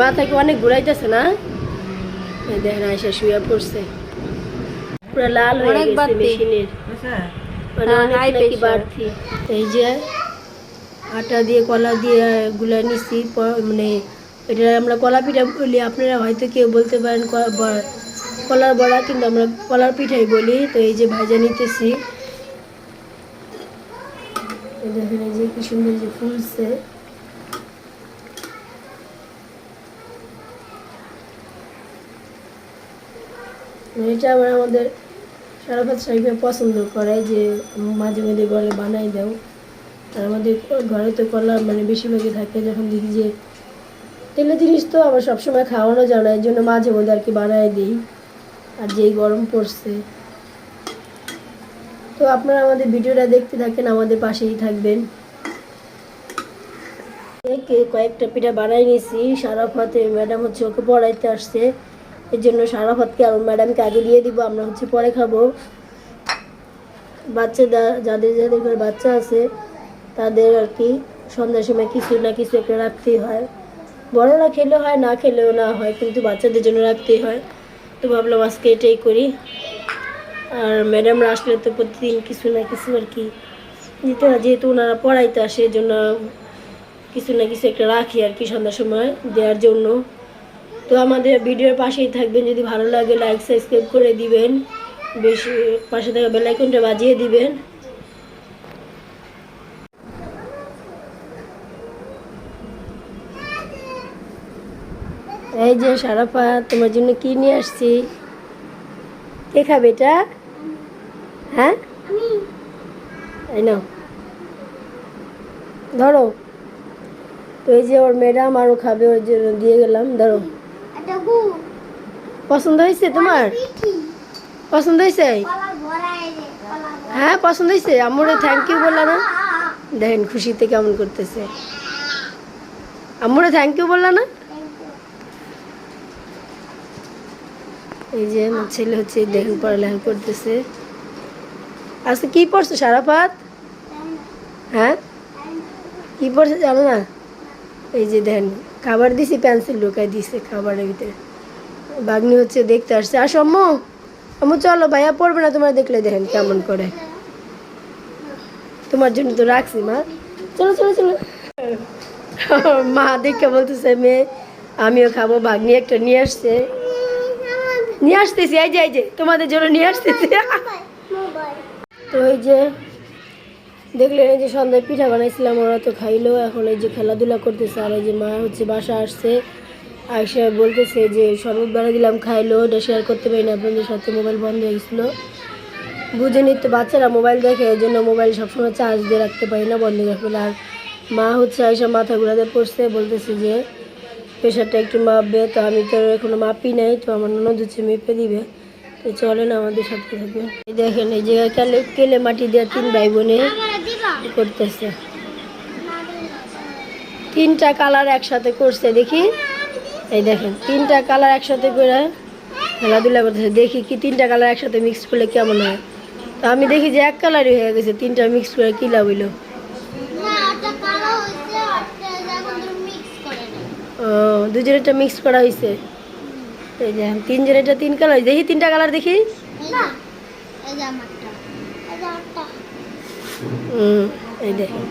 মাথা কি অনেক ঘুরাইতেছে না? এই দেখেন আয়সা শুয়ে পড়ছে। পুরো লাল হয়ে গেছে মেশিনের। মানে হ্যাঁ, এই যে আটা দিয়ে কলা দিয়ে গুলা নিছি মানে এটা আমরা কলা পিঠা বলি আপনারা হয়তো কেউ বলতে পারেন কলার বড়া কিন্তু আমরা কলার পিঠাই বলি। তো এই যে ভাজা নিতেছি। দেখেন এই যে কি সুন্দর যে ফুলছে। এটা আবার আমাদের সারাফাত সাহেবকে পছন্দ করে যে মাঝে মাঝে ঘরে বানাই দাও। আর আমাদের ঘরে তো কলা মানে বেশিরভাগই থাকে যখন দেখি যে তেলের জিনিস তো আবার সবসময় খাওয়ানো যায় না এই জন্য মাঝে মধ্যে আর কি বানাই দিই। আর যেই গরম পড়ছে। তো আপনারা আমাদের ভিডিওটা দেখতে থাকেন, আমাদের পাশেই থাকবেন। কয়েকটা পিঠা বানাই নিয়েছি সারাফাতে ম্যাডাম হচ্ছে ওকে পড়াইতে আসছে। এর জন্য সারাফাতকে আর ম্যাডামকে আগে দিয়ে দিব, আমরা হচ্ছে পরে খাব। বাচ্চাদের যাদের যাদের ঘরে বাচ্চা আছে, তাদের আর কি, সন্ধ্যার সময় কিছু না কিছু একটা রাখতেই হয়। বড়রা খেলে হয়, না খেলেও না হয়, কিন্তু বাচ্চাদের জন্য রাখতেই হয়। তো ভাবলাম আজকে এটাই করি। আর ম্যাডামরা আসলে তো প্রতিদিন কিছু না কিছু আর কি দিতে হয়, যেহেতু ওনারা পড়াইতে আসে জন্য কিছু না কিছু একটা রাখি আর কি সন্ধ্যার সময় দেওয়ার জন্য। তো আমাদের ভিডিওর পাশেই থাকবেন। যদি ভালো লাগে লাইক সাবস্ক্রাইব করে দিবেন। বেশি পাশে থাকা বেলাইকনটা বাজিয়ে দিবেন। এই যে সারাফা তোমার জন্য কি নিয়ে আসছি? কে খাবে এটা? হ্যাঁ? এই নাও। ধরো। তো এই যে ওর ম্যাডাম আরও খাবে ওর জন্য দিয়ে গেলাম। ধরো। পছন্দ হয়েছে তোমার? পছন্দ হয়েছে? হ্যাঁ পছন্দ হয়েছে। আম্মুরে থ্যাংক ইউ বললা না? দেখেন খুশিতে কেমন করতেছে। আম্মুরে থ্যাংক ইউ বললা না? এই যে আমার ছেলে হচ্ছে দেখেন পড়ালেখা করতেছে। আজকে কি পড়ছো, সারাপাত? হ্যাঁ? কি পড়ছে জানো না? এই যে দেখেন, খাবার দিছি পেন্সিল ঢুকাই দিছে খাবারের ভিতরে। বাগনি হচ্ছে দেখতে আসছে। আসো আম্মু আম্মু চলো ভাইয়া, পড়বে না তোমার দেখলে দেখেন কেমন করে। তোমার জন্য তো রাখছি, মা। চলো চলো চলো। মা দেখে বলতেছে, মেয়ে, আমিও খাব বাগনি একটা নিয়ে আসছে। নিয়ে আসতেছি, এই যে এই যে, তোমাদের জন্য নিয়ে আসতেছি। তো ওই যে, দেখলেন এই যে সন্ধ্যায় পিঠা বানাইছিলাম, ওরা তো খাইলো। এখন এই যে খেলাধুলা করতেছে, আর এই যে মা হচ্ছে বাসা আসছে। আয়সা বলতেছে যে, শরবত বানিয়ে দিলাম, খাইলো, ওটা শেয়ার করতে পারি না, আপনাদের সাথে মোবাইল বন্ধ হয়ে গেছিল। বুঝে নিতে বাচ্চারা মোবাইল দেখে, এই জন্য মোবাইল সবসময় চার্জ দিয়ে রাখতে পারি না, বন্ধ করে ফেলে। আর মা হচ্ছে আয়সা মাথা ঘুরাতে পড়ছে, বলতেছে যে, প্রেশারটা একটু মাপবে। তো আমি তো এখনও মাপি নাই, তো আমার ননদ হচ্ছে মেপে দিবে। তো চলেন আমাদের সাথে থাকবে দেখেন, এই জায়গায় কেলে কেলে মাটি দিয়ে তিন ভাই বোনে করতেছে। তিনটা কালার একসাথে করছে, দেখি। এই দেখেন তিনটা কালার একসাথে করে খেলাধুলা করতেছে। দেখি কি তিনটা কালার একসাথে মিক্স করলে কেমন হয়। তো আমি দেখি যে এক কালারই হয়ে গেছে তিনটা মিক্স করে কি লাভ হইল? ও দুজনেরটা মিক্স করা হয়েছে এই যে তিনজনেরটা তিন কালার দেখি তিনটা কালার দেখি। এই দেখেন।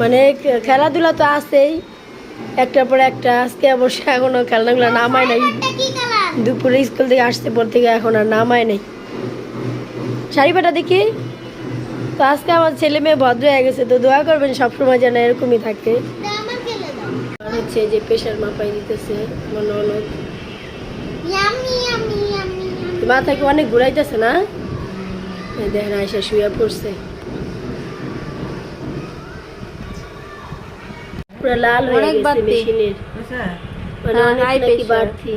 মানে খেলাধুলা তো আছেই। একটার পর একটা, আজকে অবশ্য এখনও খেলনাগুলো নামায় নাই। দুপুরে স্কুল থেকে আসতে পর থেকে এখন আর নামায় নাই। শাড়ি পাটা দেখি? তো আজকে আমার ছেলে মেয়ে ভদ্র হয়ে গেছে, তো দোয়া করবেন সবসময় যেন এরকমই থাকে। হচ্ছে যে প্রেশার মাপাই দিতেছে আমার ননদ মাথা অনেক ঘুরাইতেছে না? দেখেন আয়সা শুয়ে পড়ছে। পুরো লাল হয়ে গেছে মেশিনের। মানে হ্যাঁ, অনেক নাকি বাড়তি।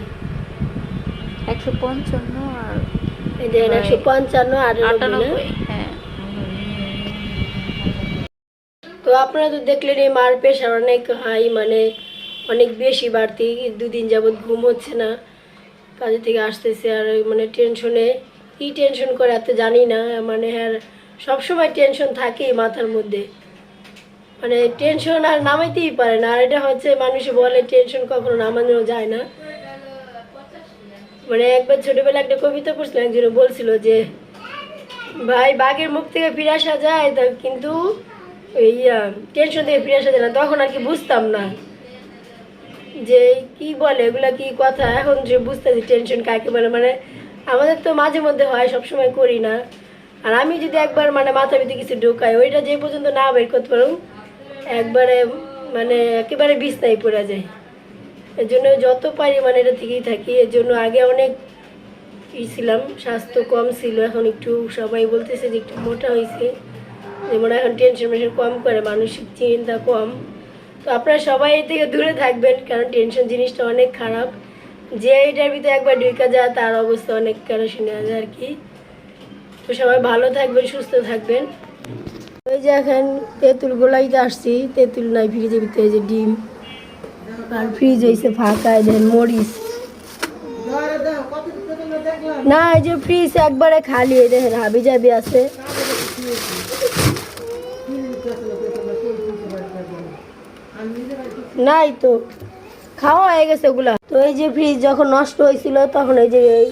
একশো পঞ্চান্ন আর একশো পঞ্চান্ন আটানব্বই আটানব্বই হ্যাঁ। তো আপনারা তো দেখলেন এই মার প্রেশার অনেক হাই মানে অনেক বেশি বাড়তি। দুদিন যাবৎ ঘুম হচ্ছে না। কাজে থেকে আসতেছে আর ওই মানে টেনশনে কি টেনশন করে এত জানি না। মানে আর সবসময় টেনশন থাকেই মাথার মধ্যে। মানে টেনশন আর নামাইতেই পারে না। আর এটা হচ্ছে মানুষে বলে টেনশন কখনো নামানো যায় না। মানে একবার ছোটবেলায় একটা কবিতা পড়ছিলাম একজনে বলছিল যে, ভাই, বাঘের মুখ থেকে ফিরে আসা যায় তা কিন্তু এই টেনশন থেকে ফিরে আসা যায় না। তখন আর কি বুঝতাম না যে কি বলে, এগুলা কি কথা? এখন যে বুঝতেছি টেনশন কাকে বলে মানে আমাদের তো মাঝে মধ্যে হয়, সবসময় করি না। আর আমি যদি একবার মানে মাথা ভিতরে কিছু ঢোকাই, ওইটা যে পর্যন্ত না বের করতে পারুম একবারে মানে একেবারে বিছনায় পড়ে যায়। এর জন্য যত পারি মানে এটা থেকেই থাকি। এর জন্য আগে অনেক ই ছিলাম, স্বাস্থ্য কম ছিল। এখন একটু সবাই বলতেছে যে একটু মোটা হয়েছে যে যেমন এখন টেনশন মেনশন কম করে, মানসিক চিন্তা কম। তো আপনারা সবাই এর থেকে দূরে থাকবেন, কারণ টেনশন জিনিসটা অনেক খারাপ। যে এটার ভিতরে একবার ঢুকে যায়, তার অবস্থা অনেক কেরোসিনে যায় আর কি। তো সবাই ভালো থাকবেন, সুস্থ থাকবেন। ওই যে এখন তেঁতুল গোলাইতে আসছি, তেঁতুল নাই ফ্রিজের ভিতরে যে ডিম। আর ফ্রিজ হয়েছে ফাঁকা, এই দেখেন মরিচ। না, এই যে ফ্রিজ একবারে খালি, এই দেখেন, হাবি জাবি আছে। নাই তো, খাওয়া হয়ে গেছে ওগুলা। তো এই যে ফ্রিজ যখন নষ্ট হয়েছিল তখন এই যে এই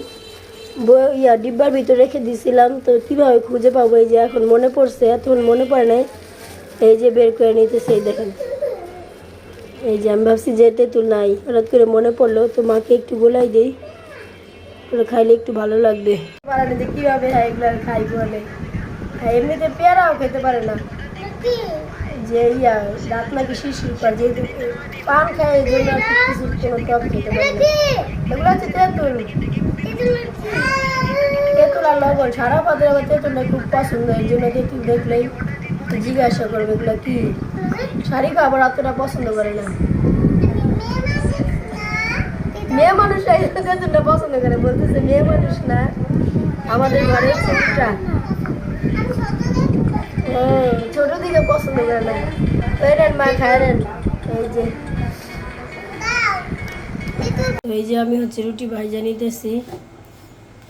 ইয়া, ডিব্বার ভিতরে রেখে দিছিলাম, তো কীভাবে খুঁজে পাবো? এই যে এখন মনে পড়ছে, এতক্ষণ মনে পড়ে নাই। এই যে বের করে নিতেছে, এই দেখেন। এই যে আমি ভাবছি যে তেঁতুল নাই। হঠাৎ করে মনে পড়ল, তো মাকে একটু বলাই দিই। ওটা খাইলে একটু ভালো লাগবে। পারে কীভাবে হ্যাঁ এগুলো খাই বলে। হ্যাঁ এমনিতে পেয়ারাও খেতে পারে না। যে ইয়া, দাঁত নাকি শিশির পর যেহেতু পান খায়, এই জন্য কোনো টক খেতে পারে না। এগুলো হচ্ছে তেঁতুল। তেঁতুল আর লবণ সারা পাতে আমার তেঁতুলটা খুব পছন্দ, এর জন্য তেঁতুল দেখলেই জিজ্ঞাসা করবে এগুলো কি? শারিকা আবার অতটা পছন্দ করে না। মেয়ে মানুষ এই তেঁতুলটা পছন্দ করে, বলতেছে মেয়ে মানুষ না, আমাদের ঘরের ছেলেটা। হ্যাঁ ছোট দিকে পছন্দ করে না। ওই মা, খায় নেন। এই যে। এই যে আমি হচ্ছে রুটি ভাজা নিতেছি।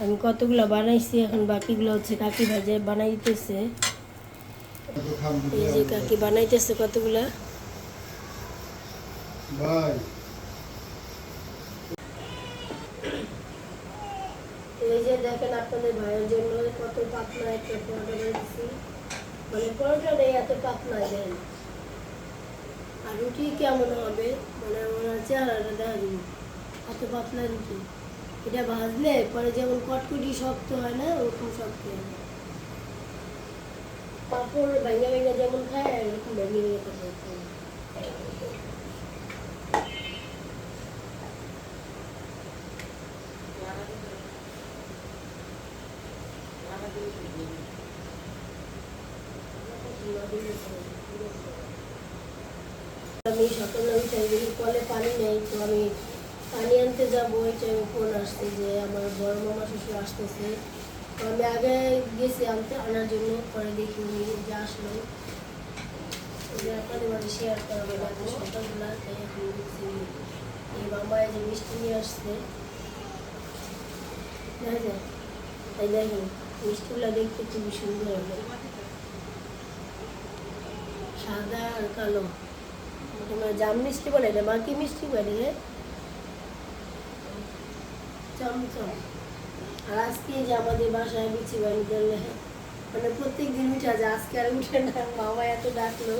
আমি কতগুলো বানাইছি এখন বাকিগুলো হচ্ছে কাকি ভাজে বানাইতেছে। এই যে কাকি বানাইতেছে কতগুলা? ভাই। এই যে দেখেন আপনাদের ভাইয়ের জন্য কত পাতলা একটা পরোটা বানিয়েছি মানে পরোটা নেই এত পাতলা দেন। আর রুটি কেমন হবে? মানে আমার চেহারাটা দেখা যাবে এত পাতলা রুটি। এটা ভাজলে পরে যেমন কটকটি শক্ত হয় না, ওরকম শক্ত হয়। পাপড় ভেঙে ভেঙে যেমন খায়, এরকম ভেঙে ভেঙে আমি সকালে উঠে দেখি কলে পানি নেই তো আমি পানি আনতে যাব ওই আসছে যে আমার বড় মামা শ্বশুর আসতেছে। তো আমি আগে গেছি আনতে, আনার জন্য, পরে দেখি যে আসলো। আপনাদের মাঝে শেয়ার সকালবেলা, তাই এই যে মিষ্টি নিয়ে আসছে। তাই মিষ্টিগুলো দেখতে খুবই সুন্দর হবে। সাদা আর কালো। তোমার জাম মিষ্টি বলে এটা, মা মিষ্টি বলে চমচম আর আজকে যে আমাদের বাসায় বিচি বাড়ি করলে মানে প্রত্যেক দিন উঠে যায় আজকে আর উঠে না। মামা এত ডাকলো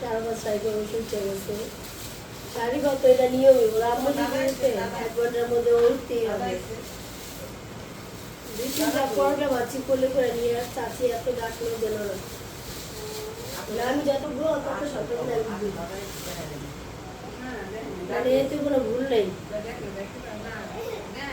চার বছর করে উঠে গেছে। শাড়ি এটা নিয়মই, ওরা আম্মু এক ঘণ্টার মধ্যে উঠতেই হবে। নিয়ে আর চাচি এত ডাকলো গেল না। মানে আমি যত গ্রহ তত উঠি। মানে এতে কোনো ভুল নেই।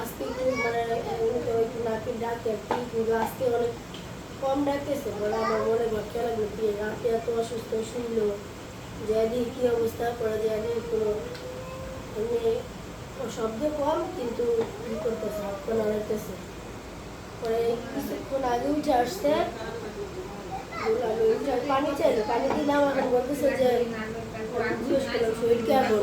আজকে মানে একটু নাকি ডাকে কি কিন্তু আজকে অনেক কম ডাকতেছে বলে আমার মনে ভরকে লাগল কি রাতে এত অসুস্থ শুনলো যে এদিকে কি অবস্থা পরে যে এদিকে কোনো এমনি শব্দ কম কিন্তু ই করতেছে, হাত পা নাড়াইতেছে। পরে কিছুক্ষণ আগে উঠে আসছে পানি চাইলো পানি দিলাম এখন বলতেছে যে জিজ্ঞেস করলাম শরীর কেমন?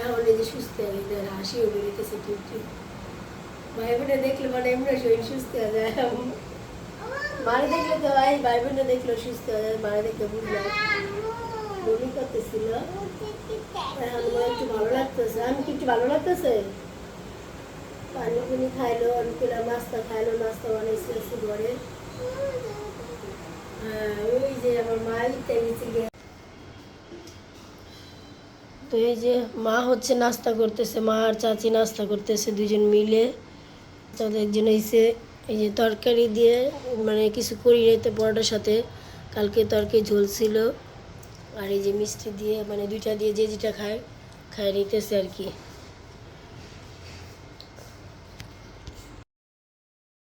এখন যে সুস্থ হয়ে গেছে হাসিও বেরিতেছে ঠিক ঠিক ভাই বোনে দেখলে মানে এমনি শরীর সুস্থ হয়ে যায়। দেখলে তো ভাই ভাই বোনে দেখলে সুস্থ হয়ে যায় দেখলে বুঝলাম বমি করতেছিল একটু ভালো লাগতেছে। আমি কি একটু ভালো লাগতেছে? পানি পুনি খাইলো পেলাম নাস্তা খাইলো, নাস্তা বানাইছে ঘরে। হ্যাঁ ওই যে আমার মা গে তো এই যে মা হচ্ছে নাস্তা করতেছে, মা আর চাচি নাস্তা করতেছে দুজন মিলে। তাদের একজন হয়েছে এই যে তরকারি দিয়ে মানে কিছু করি নিতে পরোটার সাথে। কালকে তরকারি ঝোল ছিল। আর এই যে মিষ্টি দিয়ে মানে দুইটা দিয়ে যে যেটা খায় খায় নিতেছে আর কি।